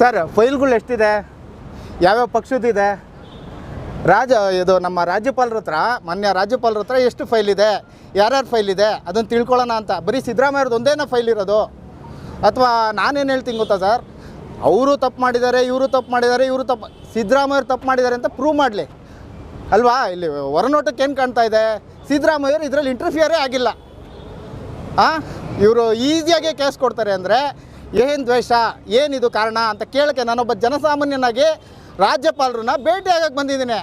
Sir, ಫೈಲ್ಗಳು ಎಷ್ಟಿದೆ? ಯಾವ್ಯಾವ ಪಕ್ಷದಿದೆ ರಾಜ, ಇದು ನಮ್ಮ ರಾಜ್ಯಪಾಲರ ಹತ್ರ, ಮಾನ್ಯ ರಾಜ್ಯಪಾಲರ ಹತ್ರ ಎಷ್ಟು ಫೈಲ್ ಇದೆ? ಯಾರ್ಯಾರು ಫೈಲ್ ಇದೆ? ಅದನ್ನು ತಿಳ್ಕೊಳ್ಳೋಣ ಅಂತ. ಬರೀ ಸಿದ್ದರಾಮಯ್ಯವ್ರದ್ದು ಒಂದೇನ ಫೈಲ್ ಇರೋದು. ಅಥವಾ ನಾನೇನು ಹೇಳ್ತೀನಿ ಗೊತ್ತಾ ಸರ್? ಅವರು ತಪ್ಪು ಮಾಡಿದ್ದಾರೆ, ಇವರು ತಪ್ಪು ಮಾಡಿದ್ದಾರೆ, ಇವರು ತಪ್ಪು ಸಿದ್ದರಾಮಯ್ಯವ್ರು ತಪ್ಪು ಮಾಡಿದ್ದಾರೆ ಅಂತ ಪ್ರೂವ್ ಮಾಡಲಿ. ಅಲ್ವಾ? ಇಲ್ಲಿ ಹೊರನೋಟಕ್ಕೆ ಏನು ಕಾಣ್ತಾ ಇದೆ? ಸಿದ್ದರಾಮಯ್ಯವ್ರು ಇದರಲ್ಲಿ ಇಂಟರ್ಫಿಯರೇ ಆಗಿಲ್ಲ. ಹಾಂ ಇವರು ಈಸಿಯಾಗಿ ಕೇಸ್ ಕೊಡ್ತಾರೆ ಅಂದರೆ ಏನು ದ್ವೇಷ, ಏನಿದು ಕಾರಣ ಅಂತ ಕೇಳೋಕ್ಕೆ ನಾನೊಬ್ಬ ಜನಸಾಮಾನ್ಯನಾಗಿ ರಾಜ್ಯಪಾಲರನ್ನ ಭೇಟಿ ಆಗಕ್ಕೆ ಬಂದಿದ್ದೀನಿ.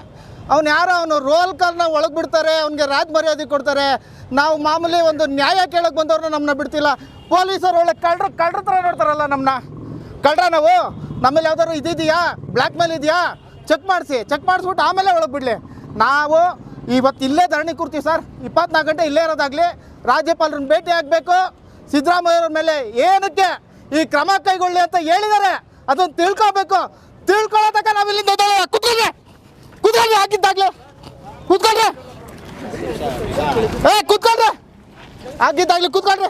ಅವ್ನು ಯಾರೋ ಅವನು ರೋಲ್ ಕಾಲ್ನ ಒಳಗೆ ಬಿಡ್ತಾರೆ, ಅವ್ನಿಗೆ ರಾಜ ಮರ್ಯಾದೆ ಕೊಡ್ತಾರೆ. ನಾವು ಮಾಮೂಲಿ ಒಂದು ನ್ಯಾಯ ಕೇಳಕ್ಕೆ ಬಂದವ್ರನ್ನ ನಮ್ಮನ್ನ ಬಿಡ್ತಿಲ್ಲ. ಪೊಲೀಸರು ಒಳ್ಳೆ ಕಳ್ರ ಕಳ್ರ ಥರ ನೋಡ್ತಾರಲ್ಲ ನಮ್ಮನ್ನ ಕಳ್ರ ನಾವು? ನಮ್ಮಲ್ಲಿ ಯಾವ್ದಾದ್ರು ಇದಿದೆಯಾ? ಬ್ಲ್ಯಾಕ್ ಮೇಲ್ ಇದೆಯಾ? ಚೆಕ್ ಮಾಡಿಸಿ ಚೆಕ್ ಮಾಡಿಸ್ಬಿಟ್ಟು ಆಮೇಲೆ ಒಳಗೆ ಬಿಡಲಿ. ನಾವು ಇವತ್ತು ಇಲ್ಲೇ ಧರಣಿ ಕೂರ್ತೀವಿ ಸರ್. ಇಪ್ಪತ್ನಾಲ್ಕು ಗಂಟೆ ಇಲ್ಲೇ ಇರೋದಾಗಲಿ ರಾಜ್ಯಪಾಲರನ್ನ ಭೇಟಿ ಆಗಬೇಕು. ಸಿದ್ದರಾಮಯ್ಯವ್ರ ಮೇಲೆ ಏನಕ್ಕೆ ಈ ಕ್ರಮ ಕೈಗೊಳ್ಳಿ ಅಂತ ಹೇಳಿದ್ದಾರೆ. ಅದನ್ನು ತಿಳ್ಕೊಬೇಕು. ತಿಳ್ಕೊಳ್ಳೋ ತನಕ ನಾವು ಇಲ್ಲಿಂದ ಎದ್ದೇಳಲ್ಲ. ಕೂತ್ಕೊಳ್ರಿ ಕೂತ್ಕೊಳ್ರಿ ಆಗಿದ್ದಾಗಲೇ ಕೂತ್ಕೊಳ್ರಿ ಏ ಕೂತ್ಕೊಳ್ರಿ ಆಗಿದ್ದಾಗಲಿ ಕೂತ್ಕೊಳ್ರಿ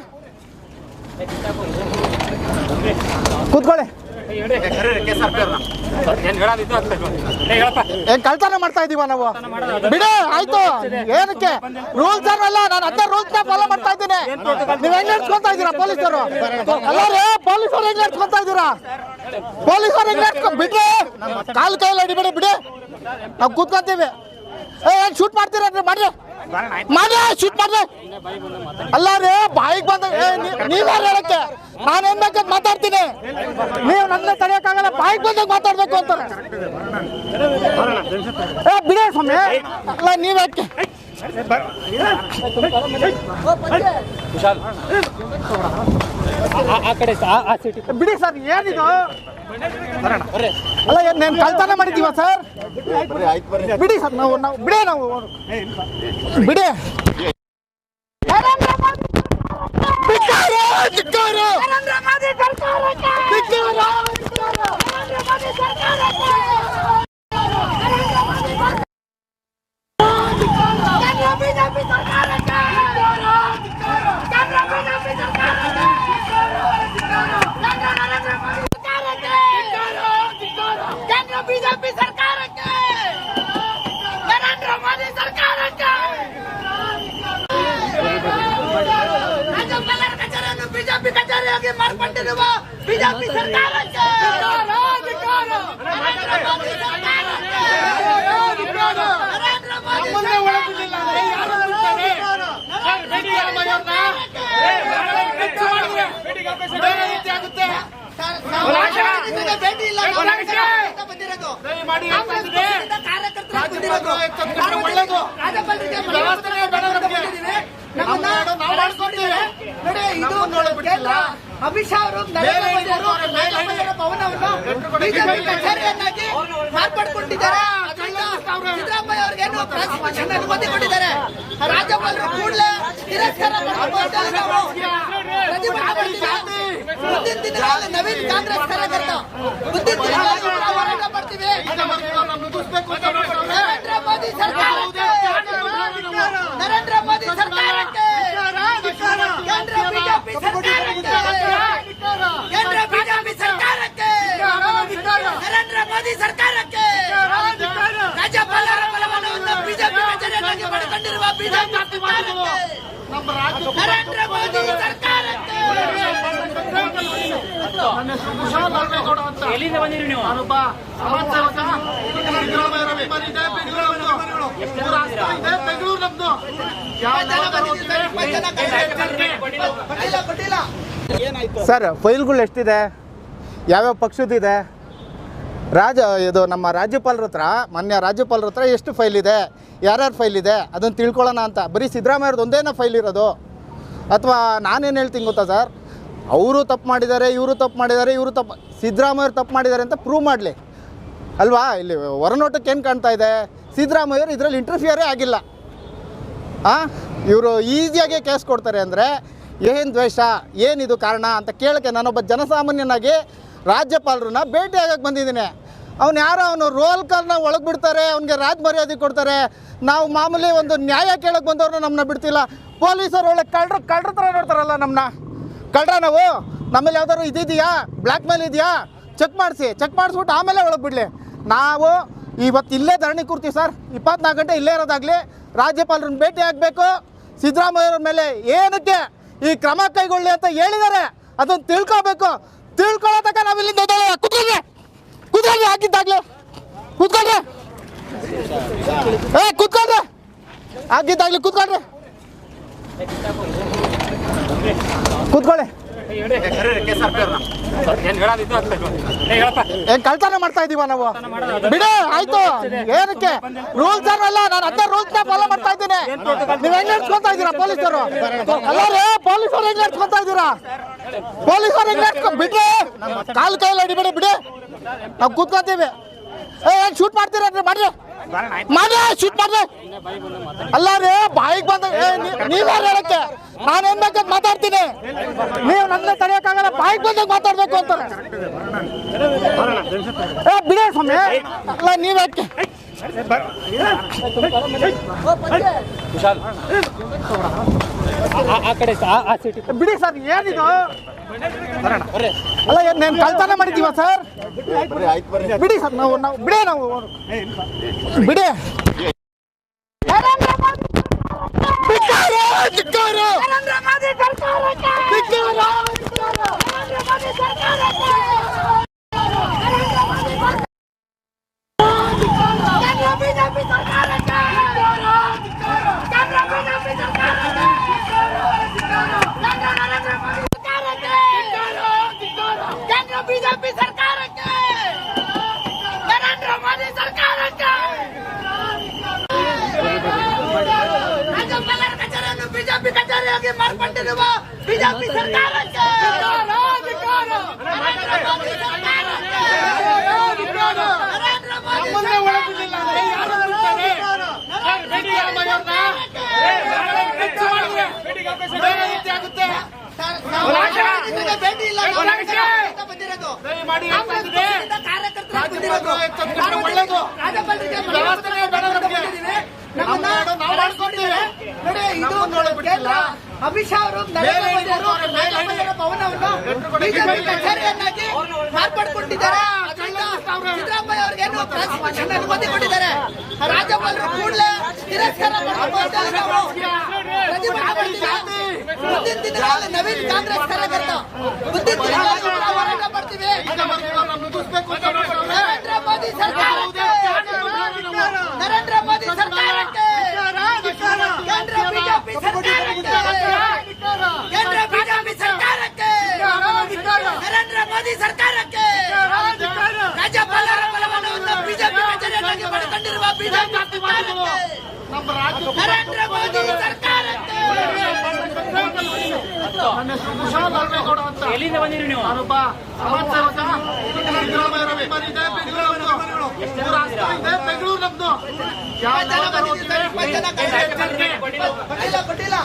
ಕೂತ್ಕೊಳ್ಳಿ. ಏನ್ ಕಳ್ತನ ಮಾಡ್ತಾ ಇದೀವ ನಾವು? ಬಿಡಿ, ಆಯ್ತು. ಏನಕ್ಕೆ? ರೂಲ್ಸ್ ಅಲ್ಲ ನಾನು ಅದೇ ರೂಲ್ಸ್ನ ಫಾಲೋ ಮಾಡ್ತಾ ಇದ್ದೀನಿ. ನೀವ್ ಹೆಂಗ್ ನಡ್ಸ್ಕೊಂತಾ ಇದೀರಾ ಪೊಲೀಸರು? ಅಲ್ಲ ಪೊಲೀಸರು ಹೆಂಗ್ ನಡ್ಸ್ಕೊಂತಾ ಇದೀರಾ ಪೊಲೀಸರು ಹೆಂಗ್ ನಡ್ಸ್ಕೊ ಬಿಡ್ರಿ. ಕಾಲ್ ಕೈಯಲ್ಲಿ ಹಿಡಿಬೇಡಿ, ಬಿಡಿ. ನಾವು ಕೂತ್ಕೊಂತೀವಿ. ಏನ್ ಶೂಟ್ ಮಾಡ್ತೀರ? ಮಾಡ್ರಿ. ಮಾಡ್ರಿ ಶೂಟ್ ಮಾಡ್ರಿ ಅಲ್ಲ ರೀ ಬಾಯಿಗೆ ಬಂದ ನೀವ್ಯಾರು ಹೇಳಕ್ಕೆ? ನಾನು ಬೇಕಂತ ಮಾತಾಡ್ತೀನಿ. ನೀವು ನನ್ನ ತಡೆಯಕ್ಕಾಗಲ್ಲ ಬಾಯಿಗೆ ಬಂದಾಗ ಮಾತಾಡ್ಬೇಕು ಅಂತಾರೆ. ಏ ಬಿಡಿ ಸ್ವಾಮಿ. ಅಲ್ಲ ನೀವ್ ಯಾಕೆ? ಬಿಡಿ ಸರ್ ಏನಿದು? ಅಲ್ಲ, ಏನ್ నేను ಕಳ್ತನ ಮಾಡಿದೀವ ಸರ್ ಬಿಡಿ ಸರ್ ನಾವು ನಾವು, ಬಿಡಿ ನಾವು ಬಿಡಿ! ಧಿಕ್ಕಾರ! ಧಿಕ್ಕಾರ! ಬಿಜೆಪಿ ಸರ್ಕಾರಕ್ಕೆ ಕೇಂದ್ರ ಬಿಜೆಪಿ ಸರ್ಕಾರಕ್ಕೆ ಕೇಂದ್ರ ನರೇಂದ್ರ ಮೋದಿ ಸರ್ಕಾರಕ್ಕೆ ಕೇಂದ್ರ ಬಿಜೆಪಿ ಸರ್ಕಾರಕ್ಕೆ ನರೇಂದ್ರ ಮೋದಿ ಸರ್ಕಾರಕ್ಕೆ ರಾಜ್ಯಪಾಲರ ಕಚೇರಿಯನ್ನು ಬಿಜೆಪಿ ಕಚೇರಿಯಾಗಿ ಮಾಡಿಕೊಂಡಿರುವ ಬಿಜೆಪಿ ಸರ್ಕಾರಕ್ಕೆ. ಭೇಟಿ ಇಲ್ಲ ಬಂದಿರೋದು ಕಾರ್ಯಕರ್ತರು ನಾವು ರಾಜ್ಯಪಾಲರಿಗೆ ನೋಡಿ ಇದು ಕೇಂದ್ರ ಅಮಿತ್ ಶಾ ಅವರು ನರೇಂದ್ರ ಮೋದಿ ಅವರು ಭವನವನ್ನು ಬಿಜೆಪಿ ಕಚೇರಿಯನ್ನಾಗಿ ಮಾರ್ಪಡ್ಕೊಂಡಿದ್ದಾರೆ. ಸಿದ್ದರಾಮಯ್ಯ ಅವರಿಗೇನು ಪ್ರಾಸಿಕ್ಯೂಷನ್ ಅನುಮತಿ ಕೊಟ್ಟಿದ್ದಾರೆ. ರಾಜ್ಯಪಾಲರು ಕೂಡಲೇ ತಿರಸ್ಕಾರ ಮುಂದಿನ ದಿನಗಳಲ್ಲಿ ನವೀನ್ ಕಾಂಗ್ರೆಸ್ ಕಾರ್ಯಕರ್ತ ಮುಂದಿನ ದಿನಗಳಲ್ಲಿ ಹೋರಾಟ ಮಾಡ್ತೀವಿ. ನರೇಂದ್ರ ಮೋದಿ ಸರ್ಕಾರ ನರೇಂದ್ರ ಮೋದಿ ಸರ್ಕಾರಕ್ಕೆ ಕೇಂದ್ರ ಬಿಜೆಪಿ ಸರ್ಕಾರಕ್ಕೆ ಕೇಂದ್ರ ಬಿಜೆಪಿ ಸರ್ಕಾರಕ್ಕೆ ನರೇಂದ್ರ ಮೋದಿ ಸರ್ಕಾರಕ್ಕೆ ರಾಜ್ಯಪಾಲರ ಬಲವನ್ನು ಬಿಜೆಪಿ ಕಚೇರಿಯನ್ನಾಗಿ ಮಾಡಿಕೊಂಡಿರುವ ಬಿಜೆಪಿ ಸರ್ಕಾರಕ್ಕೆ ನರೇಂದ್ರ ಮೋದಿ ಎಲ್ಲಿಂದ ಬಂದಿರಿ ನೀವು? ಕೊಟ್ಟಿಲ್ಲ ಸರ್ ಫೈಲ್ಗಳು ಎಷ್ಟಿದೆ? ಯಾವ್ಯಾವ ಪಕ್ಷದಿದೆ ರಾಜ, ಇದು ನಮ್ಮ ರಾಜ್ಯಪಾಲರ ಹತ್ರ, ಮಾನ್ಯ ರಾಜ್ಯಪಾಲರ ಹತ್ರ ಎಷ್ಟು ಫೈಲ್ ಇದೆ? ಯಾರ್ಯಾರು ಫೈಲ್ ಇದೆ? ಅದನ್ನು ತಿಳ್ಕೊಳ್ಳೋಣ ಅಂತ. ಬರೀ ಸಿದ್ದರಾಮಯ್ಯವ್ರದ್ದು ಒಂದೇನ ಫೈಲ್ ಇರೋದು? ಅಥವಾ ನಾನೇನು ಹೇಳ್ತೀನಿ ಗೊತ್ತಾ ಸರ್? ಅವರು ತಪ್ಪು ಮಾಡಿದ್ದಾರೆ, ಇವರು ತಪ್ಪು ಮಾಡಿದ್ದಾರೆ, ಇವರು ತಪ್ಪು ಸಿದ್ದರಾಮಯ್ಯವ್ರು ತಪ್ಪು ಮಾಡಿದ್ದಾರೆ ಅಂತ ಪ್ರೂವ್ ಮಾಡಲಿ. ಅಲ್ವಾ? ಇಲ್ಲಿ ಹೊರನೋಟಕ್ಕೆ ಏನು ಕಾಣ್ತಾ ಇದೆ? ಸಿದ್ದರಾಮಯ್ಯವ್ರು ಇದರಲ್ಲಿ ಇಂಟರ್ಫಿಯರೇ ಆಗಿಲ್ಲ. ಹಾಂ ಇವರು ಈಸಿಯಾಗಿ ಕೇಸ್ ಕೊಡ್ತಾರೆ ಅಂದರೆ ಏನು ದ್ವೇಷ ಏನಿದು ಕಾರಣ ಅಂತ ಕೇಳಕ್ಕೆ ನಾನೊಬ್ಬ ಜನಸಾಮಾನ್ಯನಾಗಿ ರಾಜ್ಯಪಾಲರನ್ನ ಭೇಟಿ ಆಗಕ್ಕೆ ಬಂದಿದ್ದೀನಿ. ಅವ್ನು ಯಾರೋ ಅವನು ರೋಲ್ ಕಾಲ್ನ ಒಳಗೆ ಬಿಡ್ತಾರೆ, ಅವ್ನಿಗೆ ರಾಜ ಮರ್ಯಾದೆ ಕೊಡ್ತಾರೆ. ನಾವು ಮಾಮೂಲಿ ಒಂದು ನ್ಯಾಯ ಕೇಳಕ್ಕೆ ಬಂದವ್ರನ್ನ ನಮ್ಮನ್ನ ಬಿಡ್ತಿಲ್ಲ. ಪೊಲೀಸರು ಒಳ್ಳೆ ಕಳ್ಳರು, ಕಳ್ಳರ ಥರ ನೋಡ್ತಾರಲ್ಲ ನಮ್ಮನ್ನ ಕಳ್ರ ನಾವು? ನಮ್ಮಲ್ಲಿ ಯಾವ್ದಾದ್ರು ಇದಿದೆಯಾ? ಬ್ಲ್ಯಾಕ್ ಮೇಲ್ ಇದೆಯಾ? ಚೆಕ್ ಮಾಡಿಸಿ ಚೆಕ್ ಮಾಡಿಸ್ಬಿಟ್ಟು ಆಮೇಲೆ ಒಳಗೆ ಬಿಡಲಿ. ನಾವು ಇವತ್ತು ಇಲ್ಲೇ ಧರಣಿ ಕೂರ್ತೀವಿ ಸರ್. ಇಪ್ಪತ್ನಾಲ್ಕು ಗಂಟೆ ಇಲ್ಲೇ ಇರೋದಾಗಲಿ ರಾಜ್ಯಪಾಲರನ್ನ ಭೇಟಿ ಆಗಬೇಕು. ಸಿದ್ದರಾಮಯ್ಯವ್ರ ಮೇಲೆ ಏನಕ್ಕೆ ಈ ಕ್ರಮ ಕೈಗೊಳ್ಳಿ ಅಂತ ಹೇಳಿದ್ದಾರೆ. ಅದನ್ನು ತಿಳ್ಕೊಬೇಕು. ತಿಳ್ಕೊಳ್ಳೋ ತನಕ ನಾವು ಇಲ್ಲಿಂದ ಎದ್ದೇಳಲ್ಲ. ಕೂತ್ಕೊಳ್ರಿ ಕೂತ್ಕೊಳ್ರಿ ಆಗಿದ್ದಾಗ್ಲಿ ಕೂತ್ಕೊಳ್ರಿ ಏ ಕುತ್ಕೊಂಡ್ರೆ. ಆಗಿದ್ದಾಗ್ಲಿ ಕುತ್ಕೊಂಡ್ರೆ. ಕುತ್ಕೊಳ್ಳಿ. ಕಳ್ತನ ಮಾಡ್ತಾ ಇದೀವ ನಾವು? ಬಿಡಿ, ಆಯ್ತು. ಏನಕ್ಕೆ? ರೂಲ್ಸ್ ಅಲ್ಲ ನಾನು ಅದೇ ರೂಲ್ಸ್ನ ಫಾಲೋ ಮಾಡ್ತಾ ಇದ್ದೀನಿ. ನೀವ್ ಹೆಂಗ್ ನಡ್ಸ್ಕೊಂತಾ ಇದೀರಾ ಪೊಲೀಸರು? ಅಲ್ಲ ರೇ ಪೊಲೀಸರು ಹೆಂಗ್ ನಡ್ಸ್ಕೊಂತಾ ಇದೀರಾ ಪೊಲೀಸರು ಹೆಂಗ್ ನಡ್ಸ್ಕೊ ಬಿಡ್ರಿ. ಕಾಲ್ ಕೈಯಲ್ಲಿ ಹಿಡಿಬೇಡಿ, ಬಿಡಿ. ನಾವು ಕೂತ್ಕೊತೀವಿ. ಏನ್ ಶೂಟ್ ಮಾಡ್ತೀರಾ? ಮಾಡ್ರಿ. ಮಾಡ್ರಿ ಶೂಟ್ ಮಾಡ್ರಿ ಅಲ್ಲ ರೀ ಬಾಯಿಗೆ ಬಂದ ನೀವ್ಯಾರು ಹೇಳಕ್ಕೆ? ನಾನೇನ್ ಬೇಕಂತ ಮಾತಾಡ್ತೀನಿ. ನೀವು ನನ್ನ ತಡೆಯಕ್ಕಾಗಲ್ಲ ಬಾಯಿಗೆ ಬಂದಾಗ ಮಾತಾಡ್ಬೇಕು ಅಂತಾರೆ. ಏ ಬಿಡಿ ಸ್ವಾಮಿ. ಅಲ್ಲ ನೀವ್ ಯಾಕೆ? ಬಿಡಿ ಸರ್ ಏನಿದು? ಅಲ್ಲ ನೀನು నేను ಕಳ್ತನ ಮಾಡಿದೀವ ಸರ್? ಬಿಡಿ ಸರ್ ನಾವು ನಾವು ಬಿಡಿ ನಾವು. ಬಿಡಿ. ನರೇಂದ್ರ ಮೋದಿ ಸರ್ಕಾರಕ್ಕೆ ಧಿಕ್ಕಾರ. ನರೇಂದ್ರ ಮೋದಿ ಸರ್ಕಾರಕ್ಕೆ ಕೇಂದ್ರ ಬಿಜೆಪಿ ಸರ್ಕಾರಕ್ಕೆ ಕೇಂದ್ರ ಬಿಜೆಪಿ ಸರ್ಕಾರಕ್ಕೆ ಕೇಂದ್ರ ನರೇಂದ್ರ ಮೋದಿ ಸರ್ಕಾರಕ್ಕೆ ಕೇಂದ್ರ ಬಿಜೆಪಿ ಸರ್ಕಾರಕ್ಕೆ ನರೇಂದ್ರ ಮೋದಿ ಸರ್ಕಾರಕ್ಕೆ ರಾಜ್ಯಪಾಲರ ಕಚೇರಿಯನ್ನು ಬಿಜೆಪಿ ಕಚೇರಿಯಾಗಿ ಮಾರ್ಪಟ್ಟಿರುವ ಬಿಜೆಪಿ ಸರ್ಕಾರಕ್ಕೆ ಭೇಟಿ ಇಲ್ಲ ಬಂದಿರೋದು ಕಾರ್ಯಕರ್ತರು. ಬಂದಿದ್ದೀವಿ. ನಮ್ಮನ್ನ ನಾವು ನಾವು ಮಾಡ್ಕೊಡ್ತೀವಿ. ನೋಡಿ ಇದು ಅಮಿತ್ ಶಾ ಅವರು ಭವನವನ್ನು ಬಿಜೆಪಿ ಕಚೇರಿಯನ್ನಾಗಿ ಮಾರ್ಪಡಿಕೊಂಡಿದ್ದಾರೆ. ಸಿದ್ದರಾಮಯ್ಯ ಅವರಿಗೆ ಏನು ಅನುಮತಿ ಕೊಟ್ಟಿದ್ದಾರೆ. ರಾಜ್ಯಪಾಲರು ಕೂಡಲೇ ತಿರಸ್ಕಾರ. ಮುಂದಿನ ದಿನಗಳಲ್ಲಿ ನವೀನ್ ಕಾಂಗ್ರೆಸ್ ಕಾರ್ಯಕರ್ತ ಮುಂದಿನ ದಿನಗಳಲ್ಲಿ ನಾವು ಹೋರಾಟ ಮಾಡ್ತೀವಿ. ನರೇಂದ್ರ ಮೋದಿ ಸರ್ಕಾರಕ್ಕೆ ನರೇಂದ್ರ ಮೋದಿ ಸರ್ಕಾರಕ್ಕೆ ಕೇಂದ್ರ ಬಿಜೆಪಿ ಸರ್ಕಾರಕ್ಕೆ ಕೇಂದ್ರ ಬಿಜೆಪಿ ಸರ್ಕಾರಕ್ಕೆ ನರೇಂದ್ರ ಮೋದಿ ಸರ್ಕಾರಕ್ಕೆ ರಾಜ್ಯಪಾಲರ ಬಲವನ್ನು ಬಿಜೆಪಿ ಕಚೇರಿಯನ್ನಾಗಿ ಬಿಜೆಪಿ ಸರ್ಕಾರಕ್ಕೆ ಸರ್ಕಾರಕ್ಕೆ ಎಲ್ಲಿಂದ ಬಂದಿರಿ ನೀವು ಇದೆ ಬೆಂಗಳೂರು ಬೆಂಗಳೂರು ನಮ್ದು ಯಾವ ಜನ. ಕೊಟ್ಟಿಲ್ಲ ಕೊಟ್ಟಿಲ್ಲ